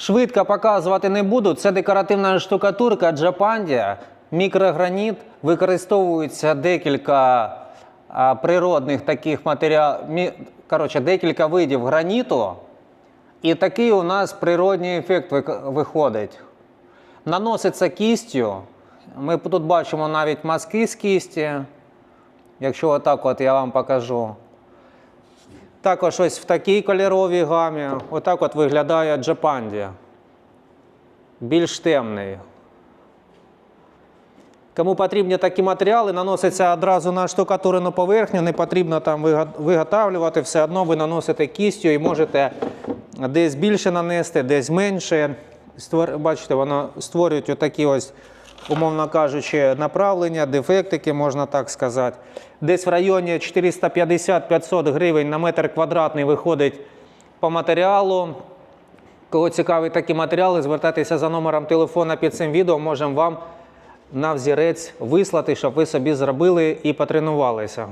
Швидко показувати не буду. Це декоративна штукатурка Джапандія, мікрограніт. Використовується декілька природних таких матеріалів. Коротше, декілька видів граніту. І такий у нас природний ефект виходить. Наноситься кістю. Ми тут бачимо навіть мазки з кісті. Якщо отак от я вам покажу. Також ось в такій кольоровій гамі. Отак от виглядає Джапанді. Більш темний. Кому потрібні такі матеріали, наноситься одразу на штукатурену поверхню, не потрібно там виготавлювати, все одно ви наносите кістю і можете десь більше нанести, десь менше. Бачите, воно створюють отакі ось, умовно кажучи, направлення, дефектики, можна так сказати. Десь в районі 450-500 гривень на метр квадратний виходить по матеріалу. Кого цікавить такі матеріали, звертайтеся за номером телефона під цим відео. Можемо вам на взірець вислати, щоб ви собі зробили і потренувалися.